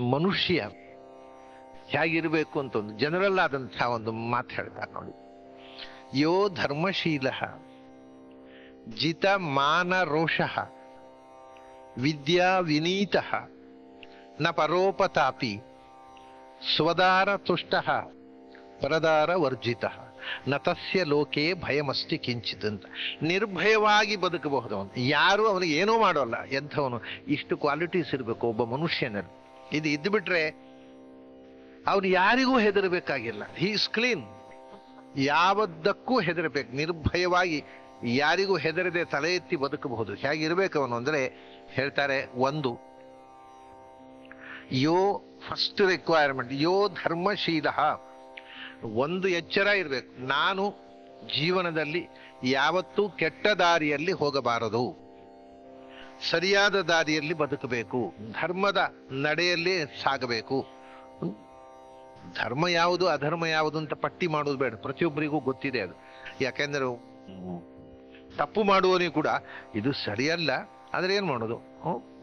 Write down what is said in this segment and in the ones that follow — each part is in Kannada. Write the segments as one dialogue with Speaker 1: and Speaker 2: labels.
Speaker 1: ಮನುಷ್ಯ ಹೇಗಿರಬೇಕು ಅಂತ ಒಂದು ಜನರಲ್ ಆದಂತಹ ಒಂದು ಮಾತು ಹೇಳ್ತಾರೆ ನೋಡಿ. ಯೋ ಧರ್ಮಶೀಲ ಜಿತ ಮಾನ ರೋಷ ವಿದ್ಯಾ ವಿನೀತ ನ ಪರೋಪತಾಪಿ ಸ್ವದಾರ ತುಷ್ಟ ಪರದಾರ ವರ್ಜಿತ ನ ತಸ್ಯ ಲೋಕೆ ಭಯಮಸ್ತಿ ಕಿಂಚಿತ್ ಅಂತ. ನಿರ್ಭಯವಾಗಿ ಬದುಕಬಹುದು ಅವನು. ಯಾರು ಅವನಿಗೆ ಏನೂ ಮಾಡೋಲ್ಲ. ಎಂಥವನು ಇಷ್ಟು ಕ್ವಾಲಿಟೀಸ್ ಇರಬೇಕು ಒಬ್ಬ ಮನುಷ್ಯನಲ್ಲಿ. ಇದು ಇದ್ದು ಬಿಟ್ರೆ ಅವನು ಯಾರಿಗೂ ಹೆದರಬೇಕಾಗಿಲ್ಲ. He's clean ಯಾವದ್ದಕ್ಕೂ ಹೆದರಬೇಕು. ನಿರ್ಭಯವಾಗಿ ಯಾರಿಗೂ ಹೆದರದೆ ತಲೆ ಎತ್ತಿ ಬದುಕಬಹುದು. ಹೇಗಿರ್ಬೇಕು ಅವನು ಅಂದ್ರೆ ಹೇಳ್ತಾರೆ ಒಂದು, ಯೋ ಫಸ್ಟ್ ರಿಕ್ವೈರ್ಮೆಂಟ್ ಯೋ ಧರ್ಮಶೀಲ. ಒಂದು ಎಚ್ಚರ ಇರಬೇಕು. ನಾನು ಜೀವನದಲ್ಲಿ ಯಾವತ್ತೂ ಕೆಟ್ಟ ದಾರಿಯಲ್ಲಿ ಹೋಗಬಾರದು. ಸರಿಯಾದ ದಾರಿಯಲ್ಲಿ ಬದುಕಬೇಕು. ಧರ್ಮದ ನಡೆಯಲ್ಲಿ ಸಾಗಬೇಕು. ಧರ್ಮ ಯಾವುದು, ಅಧರ್ಮ ಯಾವುದು ಅಂತ ಪಟ್ಟಿ ಮಾಡೋದು ಬೇಡ. ಪ್ರತಿಯೊಬ್ಬರಿಗೂ ಗೊತ್ತಿದೆ ಅದು. ಯಾಕೆಂದ್ರೆ ತಪ್ಪು ಮಾಡುವವನಿಗೂ ಕೂಡ ಇದು ಸರಿಯಲ್ಲ. ಆದ್ರೆ ಏನ್ ಮಾಡೋದು?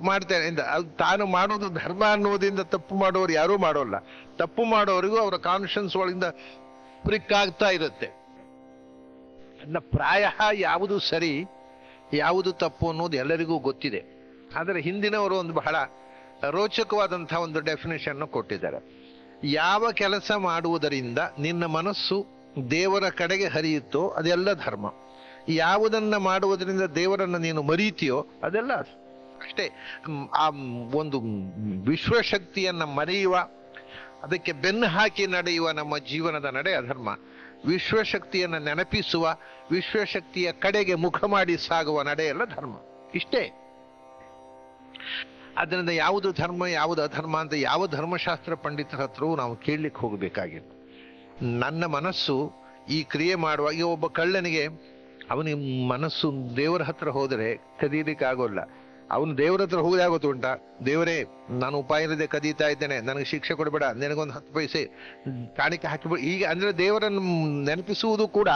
Speaker 1: ಮಾಡ್ತೇನೆ. ಇಂದ ಅದು ತಾನು ಮಾಡೋದು ಧರ್ಮ ಅನ್ನೋದ್ರಿಂದ ತಪ್ಪು ಮಾಡೋರು ಯಾರೂ ಮಾಡೋಲ್ಲ. ತಪ್ಪು ಮಾಡೋರಿಗೂ ಅವರ ಕಾನ್ಶಿಯನ್ಸ್ ಒಳಗಿಂದ ಪ್ರಿಕ್ ಆಗ್ತಾ ಇರುತ್ತೆ. ಪ್ರಾಯ ಯಾವುದು ಸರಿ ಯಾವುದು ತಪ್ಪು ಅನ್ನೋದು ಎಲ್ಲರಿಗೂ ಗೊತ್ತಿದೆ. ಆದರೆ ಹಿಂದಿನವರು ಒಂದು ಬಹಳ ರೋಚಕವಾದಂಥ ಒಂದು ಡೆಫಿನೇಷನ್ ಕೊಟ್ಟಿದ್ದಾರೆ. ಯಾವ ಕೆಲಸ ಮಾಡುವುದರಿಂದ ನಿನ್ನ ಮನಸ್ಸು ದೇವರ ಕಡೆಗೆ ಹರಿಯುತ್ತೋ ಅದೆಲ್ಲ ಧರ್ಮ. ಯಾವುದನ್ನ ಮಾಡುವುದರಿಂದ ದೇವರನ್ನ ನೀನು ಮರೀತೀಯೋ ಅದೆಲ್ಲ ಅಷ್ಟೇ ಆ, ಒಂದು ವಿಶ್ವಶಕ್ತಿಯನ್ನು ಮರೆಯುವ, ಅದಕ್ಕೆ ಬೆನ್ನು ಹಾಕಿ ನಡೆಯುವ ನಮ್ಮ ಜೀವನದ ನಡೆ ಅಧರ್ಮ. ವಿಶ್ವಶಕ್ತಿಯನ್ನ ನೆನಪಿಸುವ, ವಿಶ್ವಶಕ್ತಿಯ ಕಡೆಗೆ ಮುಖ ಮಾಡಿ ಸಾಗುವ ನಡೆಯಲ್ಲ ಧರ್ಮ. ಇಷ್ಟೇ. ಅದರಿಂದ ಯಾವುದು ಧರ್ಮ, ಯಾವುದು ಅಧರ್ಮ ಅಂತ ಯಾವ ಧರ್ಮಶಾಸ್ತ್ರ ಪಂಡಿತರ ಹತ್ರವೂ ನಾವು ಕೇಳಲಿಕ್ಕೆ ಹೋಗಬೇಕಾಗಿತ್ತು. ನನ್ನ ಮನಸ್ಸು ಈ ಕ್ರಿಯೆ ಮಾಡುವಾಗ ಒಬ್ಬ ಕಳ್ಳನಿಗೆ, ಅವನಿಗೆ ಮನಸ್ಸು ದೇವರ ಹತ್ರ ಹೋದರೆ ಆಗೋಲ್ಲ. ಅವನು ದೇವರ ಹತ್ರ ಹೋಗಿ ಉಂಟ. ದೇವರೇ ನಾನು ಉಪಾಯ ಇಲ್ಲದೆ ಕದೀತಾ ಇದ್ದೇನೆ. ನನಗೆ ಶಿಕ್ಷೆ ಕೊಡಬೇಡ. ನಿನಗೊಂದು ಹತ್ತು ಪೈಸೆ ಕಾಣಿಕೆ ಹಾಕಿಬಿಡ. ಈಗ ಅಂದ್ರೆ ದೇವರನ್ನು ನೆನಪಿಸುವುದು ಕೂಡ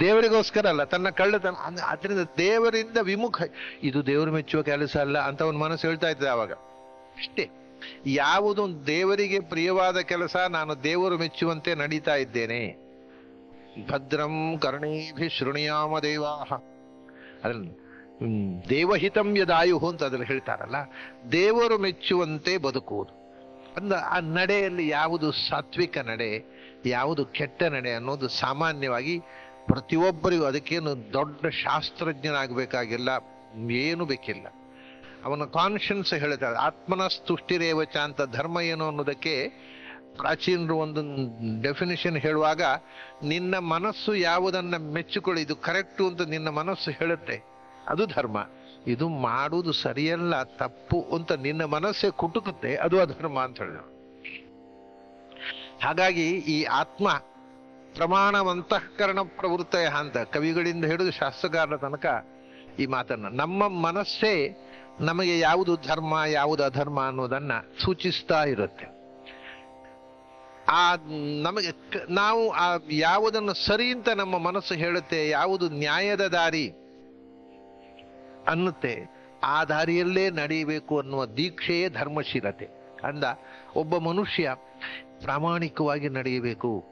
Speaker 1: ದೇವರಿಗೋಸ್ಕರ ಅಲ್ಲ ತನ್ನ ಕಳ್ಳತನ ಅಂದ್- ಅದರಿಂದ ದೇವರಿಂದ ವಿಮುಖ. ಇದು ದೇವರು ಮೆಚ್ಚುವ ಕೆಲಸ ಅಲ್ಲ ಅಂತ ಅವನ ಮನಸ್ಸು ಹೇಳ್ತಾ ಇದ್ದ ಆವಾಗ. ಅಷ್ಟೇ. ಯಾವುದು ದೇವರಿಗೆ ಪ್ರಿಯವಾದ ಕೆಲಸ ನಾನು ದೇವರು ಮೆಚ್ಚುವಂತೆ ನಡೀತಾ ಇದ್ದೇನೆ. ಭದ್ರಂ ಕರ್ಣೀಭಿ ಶೃಣಿಯಾಮ ಅದ್ರಲ್ಲಿ ಹ್ಮ್, ದೇವಹಿತಂ ಯದಾಯು ಅಂತ ಅದನ್ನು ಹೇಳ್ತಾರಲ್ಲ, ದೇವರು ಮೆಚ್ಚುವಂತೆ ಬದುಕುವುದು. ಅಂದ, ಆ ನಡೆಯಲ್ಲಿ ಯಾವುದು ಸಾತ್ವಿಕ ನಡೆ, ಯಾವುದು ಕೆಟ್ಟ ನಡೆ ಅನ್ನೋದು ಸಾಮಾನ್ಯವಾಗಿ ಪ್ರತಿಯೊಬ್ಬರಿಗೂ ಅದಕ್ಕೇನು ದೊಡ್ಡ ಶಾಸ್ತ್ರಜ್ಞನಾಗಬೇಕಾಗಿಲ್ಲ, ಏನು ಬೇಕಿಲ್ಲ. ಅವನ ಕಾನ್ಶಿಯನ್ಸ್ ಹೇಳ್ತಾರೆ, ಆತ್ಮನ ಸ್ತುಷ್ಟಿರೇವಚ ಅಂತ ಧರ್ಮ ಏನು ಅನ್ನೋದಕ್ಕೆ ಪ್ರಾಚೀನರು ಒಂದು ಡೆಫಿನೇಷನ್ ಹೇಳುವಾಗ, ನಿನ್ನ ಮನಸ್ಸು ಯಾವುದನ್ನ ಮೆಚ್ಚಿಕೊಳ್ಳಿ, ಇದು ಕರೆಕ್ಟು ಅಂತ ನಿನ್ನ ಮನಸ್ಸು ಹೇಳುತ್ತೆ. ಅದು ಧರ್ಮ. ಇದು ಮಾಡುವುದು ಸರಿಯಲ್ಲ, ತಪ್ಪು ಅಂತ ನಿನ್ನ ಮನಸ್ಸೇ ಕುಟುಕುತ್ತೆ, ಅದು ಅಧರ್ಮ ಅಂತ ಹೇಳಿದ್ರು. ಹಾಗಾಗಿ ಈ ಆತ್ಮ ಪ್ರಮಾಣವಂತಃಕರಣ ಪ್ರವೃತ್ತಯ ಅಂತ ಕವಿಗಳಿಂದ ಹಿಡಿದು ಶಾಸ್ತ್ರಕಾರರ ತನಕ ಈ ಮಾತನ್ನ. ನಮ್ಮ ಮನಸ್ಸೇ ನಮಗೆ ಯಾವುದು ಧರ್ಮ, ಯಾವುದು ಅಧರ್ಮ ಅನ್ನೋದನ್ನ ಸೂಚಿಸ್ತಾ ಇರುತ್ತೆ. ಆ ನಮಗೆ ನಾವು ಆ ಯಾವುದನ್ನು ಸರಿ ಅಂತ ನಮ್ಮ ಮನಸ್ಸು ಹೇಳುತ್ತೆ, ಯಾವುದು ನ್ಯಾಯದ ದಾರಿ ಅನ್ನುತ್ತೆ. ಆ ದಾರಿಯಲ್ಲೇ ನಡೆಯಬೇಕು ಅನ್ನುವ ದೀಕ್ಷೆಯೇ ಧರ್ಮಶೀಲತೆ. ಅಂದ, ಒಬ್ಬ ಮನುಷ್ಯ ಪ್ರಾಮಾಣಿಕವಾಗಿ ನಡೆಯಬೇಕು,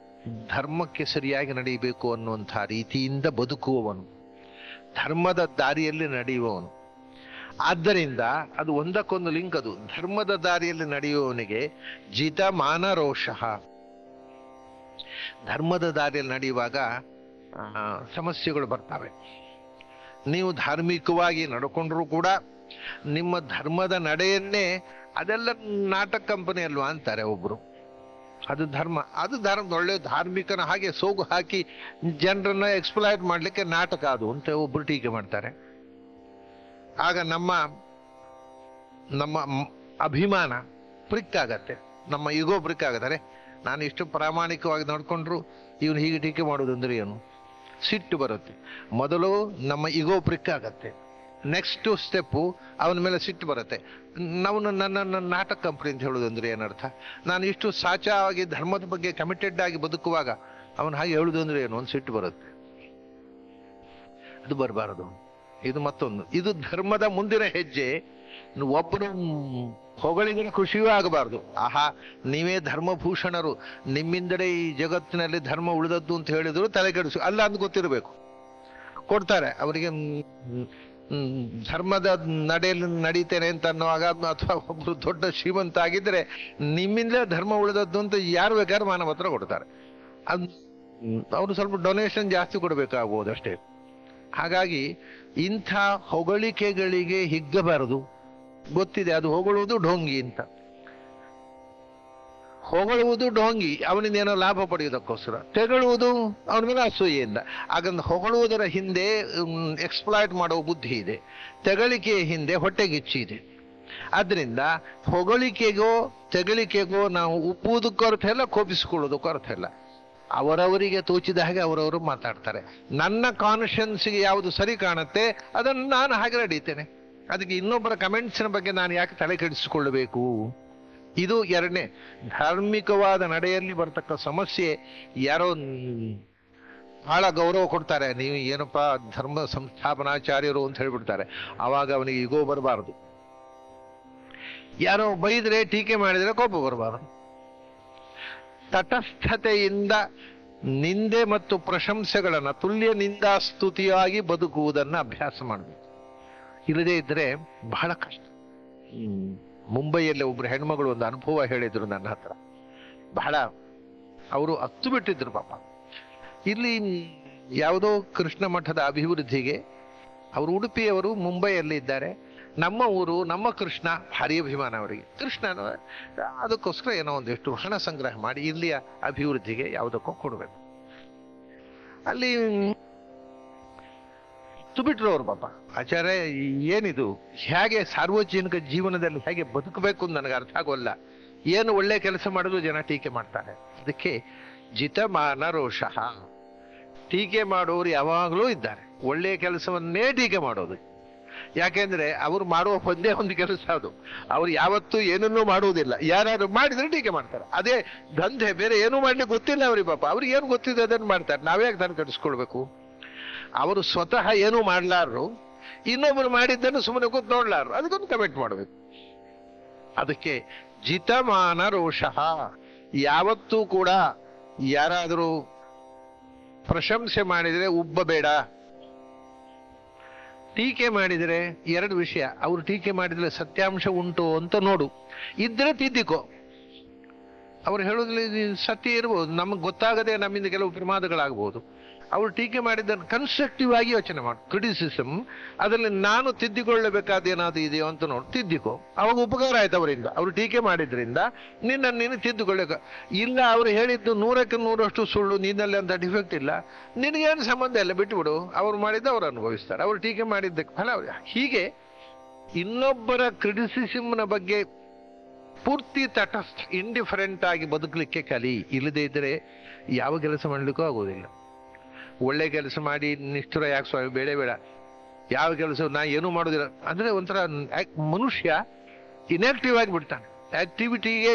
Speaker 1: ಧರ್ಮಕ್ಕೆ ಸರಿಯಾಗಿ ನಡೆಯಬೇಕು ಅನ್ನುವಂಥ ರೀತಿಯಿಂದ ಬದುಕುವವನು. ಧರ್ಮದ ದಾರಿಯಲ್ಲಿ ನಡೆಯುವವನು. ಆದ್ದರಿಂದ ಅದು ಒಂದಕ್ಕೊಂದು ಲಿಂಕ್ ಅದು. ಧರ್ಮದ ದಾರಿಯಲ್ಲಿ ನಡೆಯುವವನಿಗೆ ಜಿತ ಮಾನರೋಷಃ ಧರ್ಮದ ದಾರಿಯಲ್ಲಿ ನಡೆಯುವಾಗ ಸಮಸ್ಯೆಗಳು ಬರ್ತವೆ. ನೀವು ಧಾರ್ಮಿಕವಾಗಿ ನಡ್ಕೊಂಡ್ರೂ ಕೂಡ ನಿಮ್ಮ ಧರ್ಮದ ನಡೆಯನ್ನೇ ಅದೆಲ್ಲ ನಾಟಕ ಕಂಪನಿ ಅಲ್ವಾ ಅಂತಾರೆ ಒಬ್ರು. ಅದು ಧರ್ಮ. ಅದು ಧರ್ಮ ಒಳ್ಳೆ ಧಾರ್ಮಿಕನ ಹಾಗೆ ಸೋಗು ಹಾಕಿ ಜನರನ್ನ ಎಕ್ಸ್ಪ್ಲಾಯ್ಟ್ ಮಾಡ್ಲಿಕ್ಕೆ ನಾಟಕ ಅದು ಅಂತ ಒಬ್ರು ಟೀಕೆ ಮಾಡ್ತಾರೆ. ಆಗ ನಮ್ಮ ನಮ್ಮ ಅಭಿಮಾನ ಪ್ರಿಕ್ ಆಗತ್ತೆ ನಮ್ಮ ಈಗೋ ಬ್ರಿಕ್ ಆಗತ್ತಾರೆ ನಾನು ಇಷ್ಟು ಪ್ರಾಮಾಣಿಕವಾಗಿ ನಡ್ಕೊಂಡ್ರು, ಇವನು ಹೀಗೆ ಟೀಕೆ ಮಾಡೋದು ಅಂದ್ರೆ ಏನು? ಸಿಟ್ಟು ಬರುತ್ತೆ. ಮೊದಲು ನಮ್ಮ ಇಗೋ ಪ್ರಿಕ್ ಆಗತ್ತೆ. ನೆಕ್ಸ್ಟ್ ಸ್ಟೆಪ್ಪು ಅವನ ಮೇಲೆ ಸಿಟ್ಟು ಬರುತ್ತೆ. ನಾವು ನನ್ನ ನಾಟಕ ಕಂಪ್ನಿ ಅಂತ ಹೇಳೋದು ಅಂದರೆ ಏನರ್ಥ? ನಾನು ಇಷ್ಟು ಸಾಚಾವಾಗಿ ಧರ್ಮದ ಬಗ್ಗೆ ಕಮಿಟೆಡ್ ಆಗಿ ಬದುಕುವಾಗ ಅವನು ಹಾಗೆ ಹೇಳುದು ಅಂದರೆ ಏನು? ಒಂದು ಸಿಟ್ಟು ಬರುತ್ತೆ. ಅದು ಬರಬಾರದು. ಇದು ಮತ್ತೊಂದು. ಇದು ಧರ್ಮದ ಮುಂದಿನ ಹೆಜ್ಜೆ. ಒಬ್ಬನು ಹೊಗಳಿದ್ರೆ ಖುಷಿಯೂ ಆಗಬಾರ್ದು. ಆಹಾ, ನೀವೇ ಧರ್ಮಭೂಷಣರು. ನಿಮ್ಮಿಂದಲೇ ಈ ಜಗತ್ತಿನಲ್ಲಿ ಧರ್ಮ ಉಳಿದದ್ದು ಅಂತ ಹೇಳಿದ್ರು ತಲೆ ಕೆಡಿಸು. ಅಲ್ಲ ಅಂತ ಗೊತ್ತಿರಬೇಕು. ಕೊಡ್ತಾರೆ. ಅವರಿಗೆ ಧರ್ಮದ ನಡೆಯಲ್ಲಿ ನಡೀತೇನೆ ಅಂತ ಅನ್ನುವಾಗ ಅಥವಾ ಒಬ್ರು ದೊಡ್ಡ ಶ್ರೀಮಂತ ಆಗಿದ್ರೆ ನಿಮ್ಮಿಂದಲೇ ಧರ್ಮ ಉಳಿದದ್ದು ಅಂತ ಯಾರು ಬೇಕಾದ್ರೂ ಮಾನವ ಹತ್ರ ಕೊಡ್ತಾರೆ. ಅದು ಅವರು ಸ್ವಲ್ಪ ಡೊನೇಷನ್ ಜಾಸ್ತಿ ಕೊಡಬೇಕಾಗ್ಬೋದು ಅಷ್ಟೇ. ಹಾಗಾಗಿ ಇಂಥ ಹೊಗಳಿಕೆಗಳಿಗೆ ಹಿಗ್ಗಬಾರದು. ಗೊತ್ತಿದೆ, ಅದು ಹೊಗಳುವುದು ಢೋಂಗಿ ಅಂತ. ಹೊಗಳುವುದು ಢೋಂಗಿ ಅವನಿಂದ ಏನೋ ಲಾಭ ಪಡೆಯುವುದಕ್ಕೋಸ್ಕರ. ತೆಗಳುವುದು ಅವನ ಮೇಲೆ ಅಸೂಯೆಯಿಂದ. ಹಾಗಂದ್ರೆ ಹೊಗಳುವುದರ ಹಿಂದೆ ಎಕ್ಸ್ಪ್ಲಾಯ್ಟ್ ಮಾಡುವ ಬುದ್ಧಿ ಇದೆ. ತೆಗಳಿಕೆಯ ಹಿಂದೆ ಹೊಟ್ಟೆಗಿಚ್ಚಿ ಇದೆ ಆದ್ರಿಂದ ಹೊಗಳಿಕೆಗೋ, ತೆಗಳಿಕೆಗೋ ನಾವು ಉಪ್ಪುವುದಕ್ಕೂ ಅರ್ಥ ಇಲ್ಲ ಕೋಪಿಸಿಕೊಳ್ಳೋದಕ್ಕೂ ಅರ್ಥ ಇಲ್ಲ ಅವರವರಿಗೆ ತೋಚಿದ ಹಾಗೆ ಅವರವರು ಮಾತಾಡ್ತಾರೆ. ನನ್ನ ಕಾನ್ಶಿಯನ್ಸ್ಗೆ ಯಾವುದು ಸರಿ ಕಾಣುತ್ತೆ, ಅದನ್ನು ನಾನು ಹಾಗೆ ನಡೀತೇನೆ ಅದಕ್ಕೆ ಇನ್ನೊಬ್ಬರ ಕಮೆಂಟ್ಸಿನ ಬಗ್ಗೆ ನಾನು ಯಾಕೆ ತಲೆ ಕೆಡಿಸಿಕೊಳ್ಳಬೇಕು? ಇದು ಎರಡನೇ, ಧಾರ್ಮಿಕವಾದ ನಡೆಯಲ್ಲಿ ಬರ್ತಕ್ಕ ಸಮಸ್ಯೆ ಯಾರೋ ಬಹಳ ಗೌರವ ಕೊಡ್ತಾರೆ. ನೀವು ಏನಪ್ಪಾ ಧರ್ಮ ಸಂಸ್ಥಾಪನಾಚಾರ್ಯರು ಅಂತ ಹೇಳ್ಬಿಡ್ತಾರೆ. ಆವಾಗ ಅವನಿಗೆ ಈಗೋ ಬರಬಾರದು. ಯಾರೋ ಬೈದ್ರೆ ಟೀಕೆ ಮಾಡಿದ್ರೆ ಕೋಪ ಬರಬಾರದು. ತಟಸ್ಥತೆಯಿಂದ ನಿಂದೆ ಮತ್ತು ಪ್ರಶಂಸೆಗಳನ್ನು ತುಲ್ಯ ನಿಂದಾಸ್ತುತಿಯಾಗಿ ಬದುಕುವುದನ್ನು ಅಭ್ಯಾಸ ಮಾಡಬೇಕು. ಇಲ್ಲದೇ ಇದ್ರೆ ಬಹಳ ಕಷ್ಟ. ಮುಂಬೈಯಲ್ಲಿ ಒಬ್ರು ಹೆಣ್ಮಗಳು ಒಂದು ಅನುಭವ ಹೇಳಿದ್ರು ನನ್ನ ಹತ್ರ. ಬಹಳ ಅವರು ಹತ್ತು ಬಿಟ್ಟಿದ್ರು ಪಾಪ. ಇಲ್ಲಿ ಯಾವುದೋ ಕೃಷ್ಣ ಮಠದ ಅಭಿವೃದ್ಧಿಗೆ ಅವರು ಉಡುಪಿಯವರು ಮುಂಬೈಯಲ್ಲಿ ಇದ್ದಾರೆ. ನಮ್ಮ ಊರು, ನಮ್ಮ ಕೃಷ್ಣ ಭಾರಿ ಅಭಿಮಾನ ಅವರಿಗೆ. ಕೃಷ್ಣ ಅದಕ್ಕೋಸ್ಕರ ಏನೋ ಒಂದಿಷ್ಟು ಹಣ ಸಂಗ್ರಹ ಮಾಡಿ ಇಲ್ಲಿಯ ಅಭಿವೃದ್ಧಿಗೆ ಯಾವುದಕ್ಕೋ ಕೊಡಬೇಕು. ಅಲ್ಲಿ ಬಿಟ್ರು ಅವ್ರು ಪಾಪ. ಆಚಾರ್ಯ ಏನಿದು? ಹೇಗೆ ಸಾರ್ವಜನಿಕ ಜೀವನದಲ್ಲಿ ಹೇಗೆ ಬದುಕಬೇಕು ನನಗೆ ಅರ್ಥ ಆಗೋಲ್ಲ. ಏನು ಒಳ್ಳೆ ಕೆಲಸ ಮಾಡಿದ್ರು ಜನ ಟೀಕೆ ಮಾಡ್ತಾರೆ. ಅದಕ್ಕೆ ಜಿತಮಾನ ರೋಷಃ. ಟೀಕೆ ಮಾಡೋರು ಯಾವಾಗಲೂ ಇದ್ದಾರೆ. ಒಳ್ಳೆಯ ಕೆಲಸವನ್ನೇ ಟೀಕೆ ಮಾಡೋದು. ಯಾಕೆಂದ್ರೆ ಅವ್ರು ಮಾಡುವ ಒಂದೇ ಒಂದು ಕೆಲಸ ಅದು. ಅವ್ರು ಯಾವತ್ತೂ ಏನನ್ನೂ ಮಾಡುವುದಿಲ್ಲ. ಯಾರು ಮಾಡಿದ್ರೆ ಟೀಕೆ ಮಾಡ್ತಾರೆ. ಅದೇ ದಂಧೆ, ಬೇರೆ ಏನೂ ಮಾಡ್ಲಿಕ್ಕೆ ಗೊತ್ತಿಲ್ಲ ಅವ್ರಿಗೆ ಪಾಪ. ಅವ್ರಿಗೆ ಏನು ಗೊತ್ತಿದೆ ಅದನ್ನು ಮಾಡ್ತಾರೆ. ನಾವ್ಯಾಕೆ ತಾನು ಕಟ್ಟಿಸ್ಕೊಳ್ಬೇಕು ಅವರು ಸ್ವತಃ ಏನೂ ಮಾಡಲಾರರು ಇನ್ನೊಬ್ಬರು ಮಾಡಿದ್ದನ್ನು ಸುಮ್ಮನೆ ಕೂತ್ ನೋಡ್ಲಾರು ಅದಕ್ಕೊಂದು ಕಮೆಂಟ್ ಮಾಡಬೇಕು. ಅದಕ್ಕೆ ಜಿತಮಾನ ರೋಷಃ. ಯಾವತ್ತೂ ಕೂಡ ಯಾರಾದರೂ ಪ್ರಶಂಸೆ ಮಾಡಿದ್ರೆ ಉಬ್ಬಬೇಡ. ಟೀಕೆ ಮಾಡಿದರೆ ಎರಡು ವಿಷಯ. ಅವರು ಟೀಕೆ ಮಾಡಿದರೆ ಸತ್ಯಾಂಶ ಉಂಟು ಅಂತ ನೋಡು. ಇದ್ರೆ ತಿದ್ದಿಕೋ. ಅವ್ರು ಹೇಳೋದ್ರಲ್ಲಿ ಸತ್ಯ ಇರ್ಬೋದು. ನಮಗೆ ಗೊತ್ತಾಗದೆ ನಮ್ಮಿಂದ ಕೆಲವು ಪ್ರಮಾದಗಳಾಗಬಹುದು ಅವ್ರು ಟೀಕೆ ಮಾಡಿದ್ದನ್ನು ಕನ್ಸ್ಟ್ರಕ್ಟಿವ್ ಆಗಿ ಯೋಚನೆ ಮಾಡು. ಕ್ರಿಟಿಸಿಸಮ್ ಅದರಲ್ಲಿ ನಾನು ತಿದ್ದಿಕೊಳ್ಳಬೇಕಾದ ಏನಾದರೂ ಇದೆಯೋ ಅಂತ ನೋಡಿ, ತಿದ್ದಿಕೋ. ಅವಾಗ ಉಪಕಾರ ಆಯ್ತು ಅವರಿಂದ. ಅವರು ಟೀಕೆ ಮಾಡಿದ್ರಿಂದ ನಿನ್ನ ನೀನು ತಿದ್ದುಕೊಳ್ಳಕ ಇಲ್ಲ, ಅವರು ಹೇಳಿದ್ದು ನೂರಕ್ಕೆ ನೂರಷ್ಟು ಸುಳ್ಳು, ನಿನ್ನಲ್ಲಿ ಅಂತ ಡಿಫೆಕ್ಟ್ ಇಲ್ಲ. ನಿನಗೇನು ಸಂಬಂಧ ಇಲ್ಲ ಬಿಟ್ಟುಬಿಡು ಅವ್ರು ಮಾಡಿದ್ದು ಅವ್ರು ಅನುಭವಿಸ್ತಾರೆ. ಅವರು ಟೀಕೆ ಮಾಡಿದ್ದಕ್ಕೆ ಫಲ ಹೀಗೆ ಇನ್ನೊಬ್ಬರ ಕ್ರಿಟಿಸಿಸಮ್ನ ಬಗ್ಗೆ ಪೂರ್ತಿ ತಟಸ್ಥ ಇಂಡಿಫರೆಂಟ್ ಆಗಿ ಬದುಕಲಿಕ್ಕೆ ಕಲಿ. ಇಲ್ಲದೇ ಇದ್ರೆ ಯಾವ ಕೆಲಸ ಮಾಡಲಿಕ್ಕೂ ಆಗೋದಿಲ್ಲ. ಒಳ್ಳೆ ಕೆಲಸ ಮಾಡಿ ನಿಷ್ಠುರ ಯಾಕೆ ಸ್ವಾಮಿ ಬೇಡ ಬೇಡ. ಯಾವ ಕೆಲಸ ನಾ ಏನೂ ಮಾಡೋದಿಲ್ಲ. ಅಂದ್ರೆ ಒಂಥರ ಮನುಷ್ಯ ಇನ್ಆಕ್ಟಿವ್ ಆಗಿ ಬಿಡ್ತಾನೆ. ಆಕ್ಟಿವಿಟಿಗೆ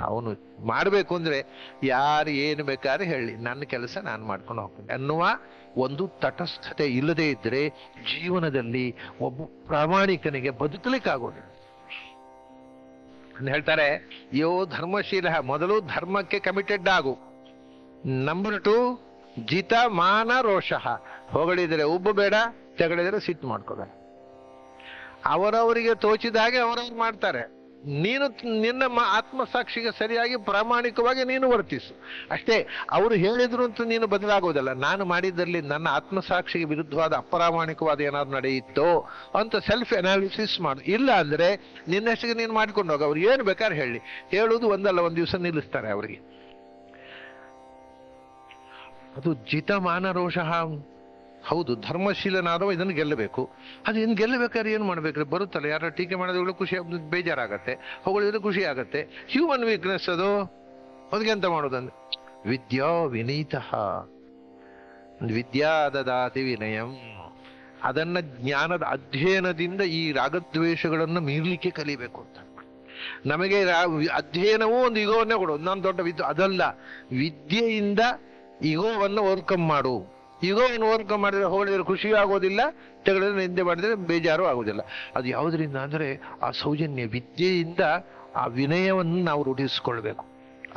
Speaker 1: ಅವನು ಮಾಡಬೇಕು ಅಂದ್ರೆ ಯಾರು ಏನು ಬೇಕಾದ್ರೆ ಹೇಳಿ. ನನ್ನ ಕೆಲಸ ನಾನು ಮಾಡ್ಕೊಂಡು ಹೋಗ್ತೀನಿ. ಅನ್ನುವ ಒಂದು ತಟಸ್ಥತೆ ಇಲ್ಲದೆ ಇದ್ರೆ ಜೀವನದಲ್ಲಿ ಒಬ್ಬ ಪ್ರಾಮಾಣಿಕನಿಗೆ ಬದುಕಲಿಕ್ಕಾಗೋದಿಲ್ಲ. ಹೇಳ್ತಾರೆ, ಯೋ ಧರ್ಮಶೀಲ, ಮೊದಲು ಧರ್ಮಕ್ಕೆ ಕಮಿಟೆಡ್ ಆಗು. ನಂಬರ್ ಟು ಜಿತ ಮಾನ ರೋಷಃ. ಹೊಗಳಿದರೆ ಉಬ್ಬು ಬೇಡ, ತೆಗಳಿದರೆ ಸಿಟ್ಟು ಮಾಡ್ಕೋಬೇಡ. ಅವರವರಿಗೆ ತೋಚಿದ ಹಾಗೆ ಅವರವ್ರು ಮಾಡ್ತಾರೆ. ನೀನು ನಿನ್ನ ಆತ್ಮಸಾಕ್ಷಿಗೆ ಸರಿಯಾಗಿ ಪ್ರಾಮಾಣಿಕವಾಗಿ ನೀನು ವರ್ತಿಸು. ಅಷ್ಟೇ, ಅವರು ಹೇಳಿದ್ರು ಅಂತ ನೀನು ಬದಲಾಗೋದಲ್ಲ. ನಾನು ಮಾಡಿದ್ದಲ್ಲಿ ನನ್ನ ಆತ್ಮಸಾಕ್ಷಿಗೆ ವಿರುದ್ಧವಾದ ಅಪ್ರಾಮಾಣಿಕವಾದ ಏನಾದ್ರು ನಡೆಯಿತೋ ಅಂತ ಸೆಲ್ಫ್ ಅನಾಲಿಸಿಸ್ ಮಾಡು. ಇಲ್ಲ ಅಂದ್ರೆ ನಿನ್ನಷ್ಟಿಗೆ ನೀನು ಮಾಡ್ಕೊಂಡು ಹೋಗ. ಅವ್ರು ಏನು ಬೇಕಾದ್ರೆ ಹೇಳಿ. ಹೇಳುವುದು ಒಂದಲ್ಲ, ಒಂದು ದಿವಸ ನಿಲ್ಲಿಸ್ತಾರೆ ಅವರಿಗೆ. ಅದು ಜಿತಮಾನ ರೋಷಃ ಹೌದು, ಧರ್ಮಶೀಲನಾದವ ಇದನ್ನು ಗೆಲ್ಲಬೇಕು. ಅದು ಇನ್ನು ಗೆಲ್ಲಬೇಕಾದ್ರೆ ಏನು ಮಾಡಬೇಕು ಬರುತ್ತಲ್ಲ, ಯಾರ ಟೀಕೆ ಮಾಡೋದ್ಗಳು ಖುಷಿ ಬೇಜಾರಾಗತ್ತೆ, ಹೊಗಳಿದ್ರೆ ಖುಷಿ ಆಗತ್ತೆ. ಹ್ಯೂಮನ್ ವೀಕ್ನೆಸ್ ಅದು. ಅದಕ್ಕೆ ಎಂತ ಮಾಡೋದಂದ್ರೆ? ವಿದ್ಯಾ ವಿನೀತಃ. ವಿದ್ಯಾ ದದಾತಿ ವಿನಯಂ. ಅದನ್ನ ಜ್ಞಾನದ ಅಧ್ಯಯನದಿಂದ ಈ ರಾಗದ್ವೇಷಗಳನ್ನು ಮೀರ್ಲಿಕ್ಕೆ ಕಲಿಬೇಕು ಅಂತ. ನಮಗೆ ಅಧ್ಯಯನವೂ ಒಂದು ಯುಗವನ್ನೇ ಕೊಡೋದು ನಾನು ದೊಡ್ಡ ವಿದ್ಯೆ ಅದಲ್ಲ. ವಿದ್ಯೆಯಿಂದ ಇಗೋವನ್ನು ಓವರ್ಕಮ್ ಮಾಡು. ಈಗೋವನ್ನು ಓವರ್ಕಮ್ ಮಾಡಿದ್ರೆ ಹೊಗಳಿದ್ರೆ ಖುಷಿ ಆಗೋದಿಲ್ಲ, ತೆಗೆದ್ರೆ ನಿಂದೆ ಮಾಡಿದ್ರೆ ಬೇಜಾರು ಆಗೋದಿಲ್ಲ. ಅದು ಯಾವುದರಿಂದ ಅಂದರೆ ಆ ಸೌಜನ್ಯ ವಿದ್ಯೆಯಿಂದ ಆ ವಿನಯವನ್ನು ನಾವು ರೂಢಿಸಿಕೊಳ್ಬೇಕು.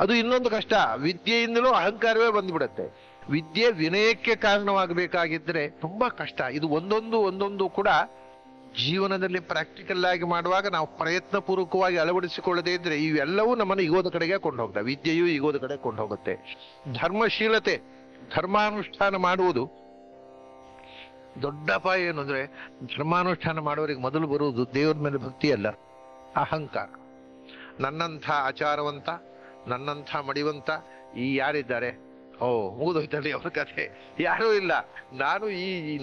Speaker 1: ಅದು ಇನ್ನೊಂದು ಕಷ್ಟ. ವಿದ್ಯೆಯಿಂದಲೂ ಅಹಂಕಾರವೇ ಬಂದ್ಬಿಡುತ್ತೆ. ವಿದ್ಯೆ ವಿನಯಕ್ಕೆ ಕಾರಣವಾಗಬೇಕಾಗಿದ್ರೆ ತುಂಬಾ ಕಷ್ಟ. ಇದು ಒಂದೊಂದು ಒಂದೊಂದು ಕೂಡ ಜೀವನದಲ್ಲಿ ಪ್ರಾಕ್ಟಿಕಲ್ ಆಗಿ ಮಾಡುವಾಗ ನಾವು ಪ್ರಯತ್ನ ಪೂರ್ವಕವಾಗಿ ಅಳವಡಿಸಿಕೊಳ್ಳದೆ ಇದ್ರೆ ಇವೆಲ್ಲವೂ ನಮ್ಮನ್ನು ಈಗೋದ ಕಡೆಗೆ ಕೊಂಡು ಹೋಗ್ತವೆ. ವಿದ್ಯೆಯು ಈಗೋದ ಕಡೆ ಕೊಂಡು ಹೋಗುತ್ತೆ. ಧರ್ಮಶೀಲತೆ, ಧರ್ಮಾನುಷ್ಠಾನ ಮಾಡುವುದು ದೊಡ್ಡ ಅಪಾಯ ಏನು ಅಂದ್ರೆ ಧರ್ಮಾನುಷ್ಠಾನ ಮಾಡುವವರಿಗೆ ಮೊದಲು ಬರುವುದು ದೇವರ ಮೇಲೆ ಭಕ್ತಿ ಅಲ್ಲ, ಅಹಂಕಾರ. ನನ್ನಂಥ ಆಚಾರವಂತ, ನನ್ನಂಥ ಮಡಿವಂತ ಈ ಯಾರಿದ್ದಾರೆ? ಓ ಮುಗಿದೋಯ್ತಲ್ಲಿ ಅವ್ರ ಕಥೆ. ಯಾರೂ ಇಲ್ಲ. ನಾನು ಈ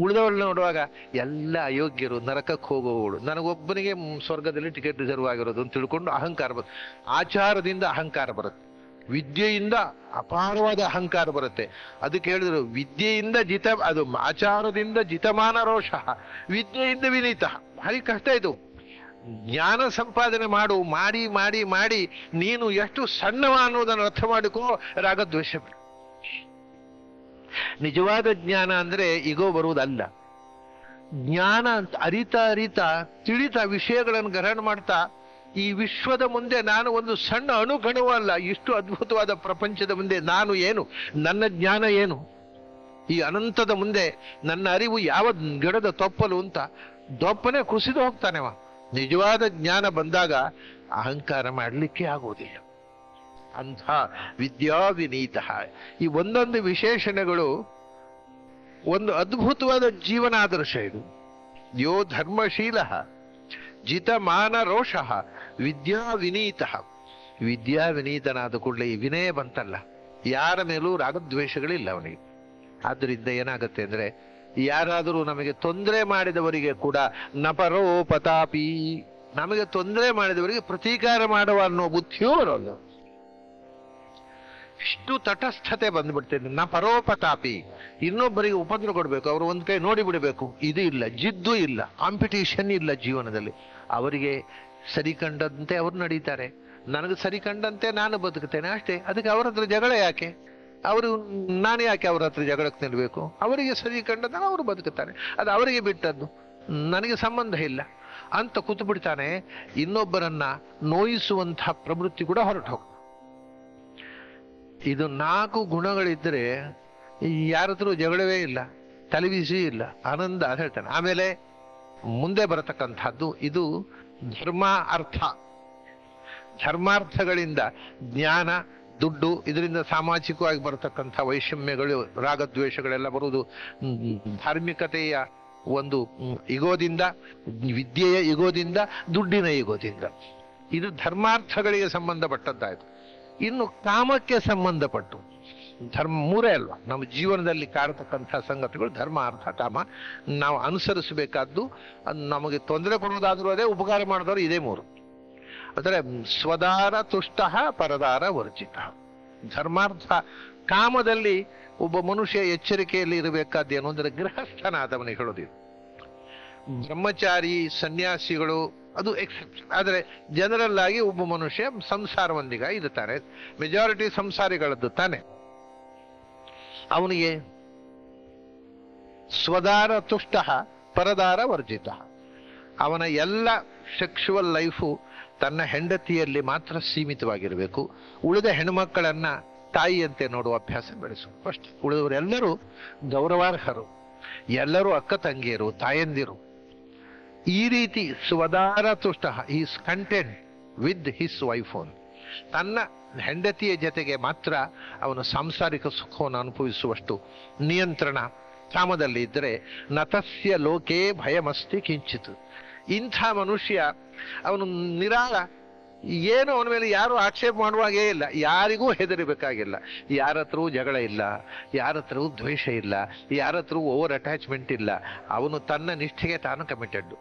Speaker 1: ಉಳಿದವಳನ್ನ ನೋಡುವಾಗ ಎಲ್ಲ ಅಯೋಗ್ಯರು ನರಕಕ್ಕೆ ಹೋಗುವವಳು. ನನಗೊಬ್ಬನಿಗೆ ಸ್ವರ್ಗದಲ್ಲಿ ಟಿಕೆಟ್ ರಿಸರ್ವ್ ಆಗಿರೋದು ಅಂತ ತಿಳ್ಕೊಂಡು ಅಹಂಕಾರ ಬರುತ್ತೆ. ಆಚಾರದಿಂದ ಅಹಂಕಾರ ಬರುತ್ತೆ. ವಿದ್ಯೆಯಿಂದ ಅಪಾರವಾದ ಅಹಂಕಾರ ಬರುತ್ತೆ. ಅದಕ್ಕೆ ಹೇಳಿದ್ರು, ವಿದ್ಯೆಯಿಂದ ಜಿತ, ಅದು ಆಚಾರದಿಂದ ಜಿತಮಾನ ರೋಷ, ವಿದ್ಯೆಯಿಂದ ವಿನೀತ. ಭಾರಿ ಕಷ್ಟ ಇದು. ಜ್ಞಾನ ಸಂಪಾದನೆ ಮಾಡು, ಮಾಡಿ ಮಾಡಿ ಮಾಡಿ, ನೀನು ಎಷ್ಟು ಸಣ್ಣವ ಅನ್ನೋದನ್ನು ಅರ್ಥ ಮಾಡಿಕೋ, ರಾಗದ್ವೇಷ ನಿಜವಾದ ಜ್ಞಾನ ಅಂದ್ರೆ ಈಗೋ ಬರುವುದಲ್ಲ. ಜ್ಞಾನ ಅಂತ ಅರಿತಾ ಅರಿತಾ, ತಿಳಿತಾ ವಿಷಯಗಳನ್ನು ಗ್ರಹಣ ಮಾಡ್ತಾ, ಈ ವಿಶ್ವದ ಮುಂದೆ ನಾನು ಒಂದು ಸಣ್ಣ ಅಣುಗಣವೂ ಅಲ್ಲ, ಇಷ್ಟು ಅದ್ಭುತವಾದ ಪ್ರಪಂಚದ ಮುಂದೆ ನಾನು ಏನು, ನನ್ನ ಜ್ಞಾನ ಏನು? ಈ ಅನಂತದ ಮುಂದೆ ನನ್ನ ಅರಿವು ಯಾವ ಗಿಡದ ತೊಪ್ಪಲು ಅಂತ ದೊಪ್ಪನೆ ಕುಸಿದು ಹೋಗ್ತಾನೆವ ನಿಜವಾದ ಜ್ಞಾನ ಬಂದಾಗ ಅಹಂಕಾರ ಮಾಡಲಿಕ್ಕೆ ಆಗುವುದಿಲ್ಲ ಅಂಥ ವಿದ್ಯಾವಿನೀತ. ಈ ಒಂದೊಂದು ವಿಶೇಷಣಗಳು ಒಂದು ಅದ್ಭುತವಾದ ಜೀವನಾದರ್ಶ ಇದು. ಯೋ ಧರ್ಮಶೀಲ ಜಿತಮಾನ ರೋಷ ವಿದ್ಯಾವಿನೀತ. ವಿದ್ಯಾವಿನೀತನಾದ ವಿದ್ಯಾ ವಿನೀತನಾದ ಕೂಡಲೇ ಈ ವಿನಯ ಬಂತಲ್ಲ. ಯಾರ ಮೇಲೂ ರಾಗದ್ವೇಷಗಳಿಲ್ಲ ಅವನಿಗೆ. ಆದ್ದರಿಂದ ಏನಾಗುತ್ತೆ ಅಂದ್ರೆ ಯಾರಾದರೂ ನಮಗೆ ತೊಂದರೆ ಮಾಡಿದವರಿಗೆ ಕೂಡ ನಪರೋ ಪತಾಪಿ ನಮಗೆ ತೊಂದರೆ ಮಾಡಿದವರಿಗೆ ಪ್ರತೀಕಾರ ಮಾಡುವ ಅನ್ನೋ ಬುದ್ಧಿಯೂ ಬರೋದು ಇಷ್ಟು ತಟಸ್ಥತೆ ಬಂದ್ಬಿಡ್ತೇನೆ. ನ ಪರೋಪತಾಪಿ ಇನ್ನೊಬ್ಬರಿಗೆ ಉಪದ್ರ ಕೊಡಬೇಕು. ಅವರು ಒಂದ್ ಕೈ ನೋಡಿ ಬಿಡಬೇಕು ಇದು ಇಲ್ಲ, ಜಿದ್ದು ಇಲ್ಲ ಕಾಂಪಿಟೀಷನ್ ಇಲ್ಲ ಜೀವನದಲ್ಲಿ. ಅವರಿಗೆ ಸರಿ ಕಂಡಂತೆ ಅವರು ನಡೀತಾರೆ. ನನಗೆ ಸರಿ ಕಂಡಂತೆ ನಾನು ಬದುಕುತ್ತೇನೆ ಅಷ್ಟೇ. ಅದಕ್ಕೆ ಅವರ ಹತ್ರ ಜಗಳ ಯಾಕೆ? ಅವರು, ನಾನೇ ಯಾಕೆ ಅವ್ರ ಹತ್ರ ಜಗಳಕ್ಕೆ ನಿಲ್ಬೇಕು? ಅವರಿಗೆ ಸರಿ ಕಂಡಂತೆ ಅವರು ಬದುಕುತ್ತಾರೆ. ಅದು ಅವರಿಗೆ ಬಿಟ್ಟದ್ದು. ನನಗೆ ಸಂಬಂಧ ಇಲ್ಲ. ಅಂತ ಕೂತು ಬಿಡ್ತಾನೆ ಇನ್ನೊಬ್ಬರನ್ನ ನೋಯಿಸುವಂತಹ ಪ್ರವೃತ್ತಿ ಕೂಡ ಹೊರಟು ಹೋಗ್ತದೆ ಇದು ನಾಲ್ಕು ಗುಣಗಳಿದ್ರೆ ಯಾರ ಹತ್ರ ಜಗಳವೇ ಇಲ್ಲ. ತಲೆಬಿಸಿ ಇಲ್ಲ. ಆನಂದ ಅಂತ ಹೇಳ್ತಾನೆ. ಆಮೇಲೆ ಮುಂದೆ ಬರತಕ್ಕಂಥದ್ದು ಇದು ಧರ್ಮ ಅರ್ಥ. ಧರ್ಮಾರ್ಥಗಳಿಂದ ಜ್ಞಾನ ದುಡ್ಡು ಇದರಿಂದ ಸಾಮಾಜಿಕವಾಗಿ ಬರತಕ್ಕಂಥ ವೈಷಮ್ಯಗಳು, ರಾಗದ್ವೇಷಗಳೆಲ್ಲ ಬರುವುದು ಧಾರ್ಮಿಕತೆಯ ಒಂದು ಇಗೋದಿಂದ ವಿದ್ಯೆಯ ಇಗೋದಿಂದ ದುಡ್ಡಿನ ಇಗೋದಿಂದ ಇದು ಧರ್ಮಾರ್ಥಗಳಿಗೆ ಸಂಬಂಧಪಟ್ಟದ್ದಾಯಿತು. ಇನ್ನು ಕಾಮಕ್ಕೆ ಸಂಬಂಧಪಟ್ಟು, ಧರ್ಮ ಮೂರೇ ಅಲ್ವಾ? ನಮ್ಮ ಜೀವನದಲ್ಲಿ ಕಾರತಕ್ಕಂಥ ಸಂಗತಿಗಳು, ಧರ್ಮ, ಅರ್ಥ, ಕಾಮ, ನಾವು ಅನುಸರಿಸಬೇಕಾದ್ದು, ನಮಗೆ ತೊಂದರೆ ಕೊಡುವುದಾದ್ರೂ ಅದೇ, ಉಪಕಾರ ಮಾಡಿದವರು ಇದೇ ಮೂರು. ಅಂದರೆ ಸ್ವದಾರ ತುಷ್ಟ ಪರದಾರ ವರ್ಜಿತ. ಧರ್ಮಾರ್ಥ ಕಾಮದಲ್ಲಿ ಒಬ್ಬ ಮನುಷ್ಯ ಎಚ್ಚರಿಕೆಯಲ್ಲಿ ಇರಬೇಕಾದ್ದೇನು ಅಂದ್ರೆ ಗೃಹಸ್ಥನಾದವನಿಗೆ ಹೇಳೋದಿದೆ ಬ್ರಹ್ಮಚಾರಿ, ಸನ್ಯಾಸಿಗಳು ಅದು ಎಕ್ಸೆಪ್ಷನ್ ಆದರೆ ಜನರಲ್ ಆಗಿ ಒಬ್ಬ ಮನುಷ್ಯ ಸಂಸಾರವೊಂದಿಗ ಇರುತ್ತಾನೆ ಮೆಜಾರಿಟಿ ಸಂಸಾರಿಗಳದ್ದು ತಾನೆ. ಅವನಿಗೆ ಸ್ವದಾರ ತುಷ್ಟ ಪರದಾರ ವರ್ಜಿತ. ಅವನ ಎಲ್ಲ ಸೆಕ್ಷುವಲ್ ಲೈಫು ತನ್ನ ಹೆಂಡತಿಯಲ್ಲಿ ಮಾತ್ರ ಸೀಮಿತವಾಗಿರಬೇಕು. ಉಳಿದ ಹೆಣ್ಮಕ್ಕಳನ್ನ ತಾಯಿಯಂತೆ ನೋಡುವ ಅಭ್ಯಾಸ ಬೆಳೆಸು. ಫಸ್ಟ್ ಉಳಿದವರೆಲ್ಲರೂ ಗೌರವಾರ್ಹರು. ಎಲ್ಲರೂ ಅಕ್ಕ ತಂಗಿಯರು, ತಾಯಂದಿರು. ಈ ರೀತಿ ಸ್ವದಾರ ತುಷ್ಟ is content with his wife own ತನ್ನ ಹೆಂಡತಿಯ ಜೊತೆಗೆ ಮಾತ್ರ ಅವನು ಸಾಂಸಾರಿಕ ಸುಖವನ್ನು ಅನುಭವಿಸುವಷ್ಟು ನಿಯಂತ್ರಣ ಕಾಮದಲ್ಲಿ ಇದ್ದರೆ ನತಸ್ಯ ಲೋಕೇ ಭಯಮಸ್ತಿ ಕಿಂಚಿತ್. ಇಂಥ ಮನುಷ್ಯ, ಅವನು ನಿರಾಳ. ಏನು ಅವನ ಮೇಲೆ ಯಾರು ಆಕ್ಷೇಪ ಮಾಡುವಾಗೇ ಇಲ್ಲ. ಯಾರಿಗೂ ಹೆದರಿಬೇಕಾಗಿಲ್ಲ. ಯಾರ ಹತ್ರವೂ ಜಗಳ ಇಲ್ಲ. ಯಾರ ಹತ್ರವೂ ದ್ವೇಷ ಇಲ್ಲ. ಯಾರ ಹತ್ರವೂ ಓವರ್ ಅಟ್ಯಾಚ್ಮೆಂಟ್ ಇಲ್ಲ. ಅವನು ತನ್ನ ನಿಷ್ಠೆಗೆ ತಾನು ಕಮಿಟೆಡ್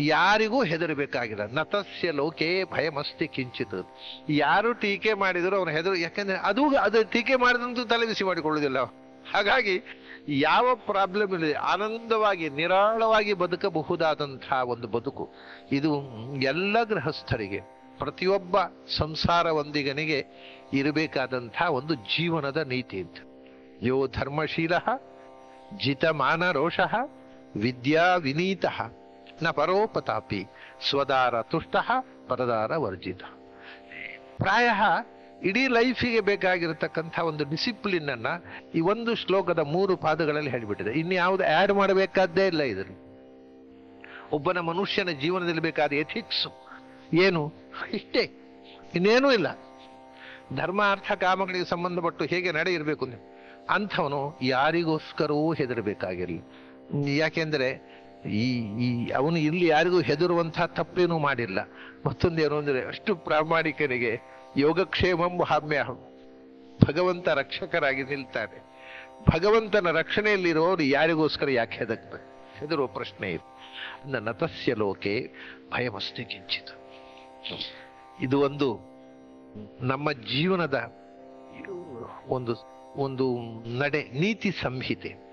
Speaker 1: ಯಾರಿಗೂ ಹೆದರಬೇಕಾಗಿಲ್ಲ. ನತಸ್ಯ ಲೋಕೆ ಭಯಮಸ್ತಿ ಕಿಂಚಿತ್. ಯಾರು ಟೀಕೆ ಮಾಡಿದ್ರು ಅವನು ಹೆದರು ಯಾಕಂದ್ರೆ ಅದು ಅದು ಟೀಕೆ ಮಾಡಿದಂತೂ ತಲೆಬಿಸಿ ಮಾಡಿಕೊಳ್ಳುವುದಿಲ್ಲ. ಹಾಗಾಗಿ ಯಾವ ಪ್ರಾಬ್ಲಮ್ ಇಲ್ಲ ಆನಂದವಾಗಿ, ನಿರಾಳವಾಗಿ ಬದುಕಬಹುದಾದಂತಹ ಒಂದು ಬದುಕು. ಇದು ಎಲ್ಲ ಗೃಹಸ್ಥರಿಗೆ, ಪ್ರತಿಯೊಬ್ಬ ಸಂಸಾರ ಒಂದಿಗನಿಗೆ ಇರಬೇಕಾದಂತಹ ಒಂದು ಜೀವನದ ನೀತಿ ಅಂತ. ಯೋ ಧರ್ಮಶೀಲ ಜಿತಮಾನ ರೋಷಃ ವಿದ್ಯಾ ವಿನೀತ, ನ ಪರೋಪತಾಪಿ ಸ್ವದಾರ ತುಷ್ಟ ಪರದಾರ ವರ್ಜಿತ ಪ್ರಾಯ ಇಡೀ ಲೈಫಿಗೆ ಬೇಕಾಗಿರತಕ್ಕಂಥ ಒಂದು ಡಿಸಿಪ್ಲಿನ್ ಅನ್ನ ಈ ಒಂದು ಶ್ಲೋಕದ ಮೂರು ಪಾದಗಳಲ್ಲಿ ಹೇಳಿಬಿಟ್ಟಿದೆ. ಇನ್ಯಾವುದು ಆ್ಯಡ್ ಮಾಡಬೇಕಾದ್ದೇ ಇಲ್ಲ ಇದನ್ನು ಒಬ್ಬನ ಮನುಷ್ಯನ ಜೀವನದಲ್ಲಿ ಬೇಕಾದ ಎಥಿಕ್ಸ್ ಏನು? ಇಷ್ಟೇ. ಇನ್ನೇನೂ ಇಲ್ಲ. ಧರ್ಮ, ಅರ್ಥ, ಕಾಮಗಳಿಗೆ ಸಂಬಂಧಪಟ್ಟು ಹೇಗೆ ನಡೆ ಇರಬೇಕು ಅಂಥವನು ಯಾರಿಗೋಸ್ಕರವೂ ಹೆದರಬೇಕಾಗಿರಲಿ ಯಾಕೆಂದರೆ ಈ ಈ ಅವನು ಇಲ್ಲಿ ಯಾರಿಗೂ ಹೆದರುವಂತಹ ತಪ್ಪೇನೂ ಮಾಡಿಲ್ಲ. ಮತ್ತೊಂದೇನು ಅಂದರೆ ಅಷ್ಟು ಪ್ರಾಮಾಣಿಕನಿಗೆ ಯೋಗಕ್ಷೇಮಂ ಹಾಮ್ಯಹಂ ಭಗವಂತ ರಕ್ಷಕರಾಗಿ ನಿಲ್ತಾರೆ. ಭಗವಂತನ ರಕ್ಷಣೆಯಲ್ಲಿರೋರು ಯಾರಿಗೋಸ್ಕರ ಯಾಕೆ ಹೆದಕ್ಬೇಕು ಹೆದರುವ ಪ್ರಶ್ನೆ ಇದು. ನನ್ನ ನತಸ್ಯ ಲೋಕೆ ಭಯಮಸ್ತಿ ಕಿಂಚಿತ. ಇದು ಒಂದು ನಮ್ಮ ಜೀವನದ ಒಂದು ಒಂದು ನಡೆ, ನೀತಿ ಸಂಹಿತೆ.